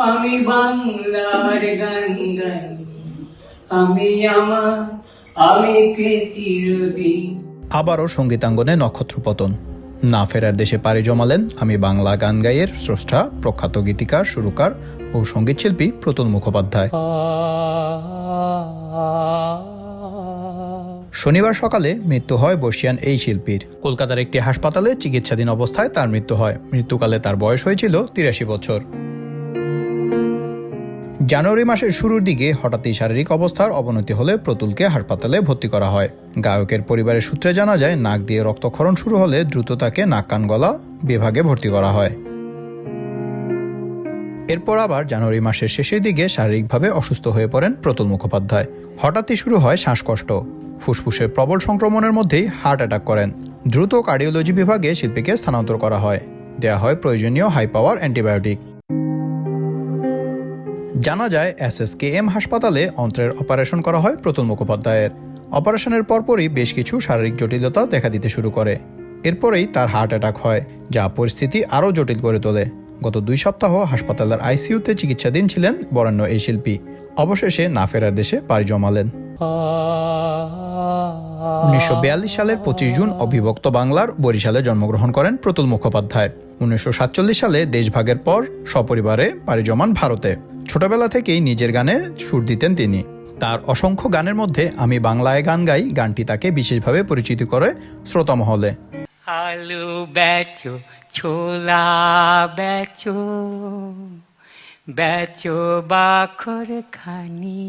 আমি বাংলার গান গাই। আমি আমার আমি কে চিরদিন আবারও সঙ্গীতাঙ্গনে নক্ষত্রপতন না ফেরার দেশে পাড়ি জমালেন আমি বাংলা গান গাইয়ের স্রষ্টা প্রখ্যাত গীতিকার সুরকার ও সঙ্গীতশিল্পী প্রতুল মুখোপাধ্যায়। শনিবার সকালে মৃত্যু হয় বর্ষিয়ান এই শিল্পীর। কলকাতার একটি হাসপাতালে চিকিৎসাধীন অবস্থায় তার মৃত্যু হয়। মৃত্যুকালে তার বয়স হয়েছিল তিরাশি বছর। জানুয়ারি মাসের শুরুর দিকে হঠাৎই শারীরিক অবস্থার অবনতি হলে প্রতুলকে হাসপাতালে ভর্তি করা হয়। গায়কের পরিবারের সূত্রে জানা যায়, নাক দিয়ে রক্তক্ষরণ শুরু হলে দ্রুত তাকে নাক কান গলা বিভাগে ভর্তি করা হয়। এরপর আবার জানুয়ারি মাসের শেষের দিকে শারীরিকভাবে অসুস্থ হয়ে পড়েন প্রতুল মুখোপাধ্যায়। হঠাৎই শুরু হয় শ্বাসকষ্ট। ফুসফুসের প্রবল সংক্রমণের মধ্যেই হার্ট অ্যাটাক করেন। দ্রুত কার্ডিওলজি বিভাগে শিল্পীকে স্থানান্তর করা হয়। দেয়া হয় প্রয়োজনীয় হাই পাওয়ার অ্যান্টিবায়োটিক। জানা যায় এসএসকেএম হাসপাতালে অন্ত্রের অপারেশন করা হয় প্রতুল মুখোপাধ্যায়ের। অপারেশনের পরপরই বেশ কিছু শারীরিক জটিলতা দেখা দিতে শুরু করে। এরপরেই তার হার্ট অ্যাটাক হয়, যা পরিস্থিতি আরও জটিল করে তোলে। গত দুই সপ্তাহ হাসপাতালের আইসিইউতে চিকিৎসাধীন ছিলেন বরেণ্য এই শিল্পী। অবশেষে না ফেরার দেশে পাড়ি জমালেন। উনিশশো বিয়াল্লিশ সালের পঁচিশ জুন অবিভক্ত বাংলার বরিশালে জন্মগ্রহণ করেন প্রতুল মুখোপাধ্যায়। উনিশশো সাতচল্লিশ সালে দেশভাগের পর সপরিবারে পাড়ি জমান ভারতে। ছোটবেলা থেকেই নিজের গানে সুর দিতেন তিনি। তার অসংখ্য গানের মধ্যে আমি বাংলায় গান গাই, গানটি তাকে বিশেষভাবে পরিচিত করে শ্রোতা মহলে। আলু বেচো, ছোলা বেচো বেচো বাখর খানি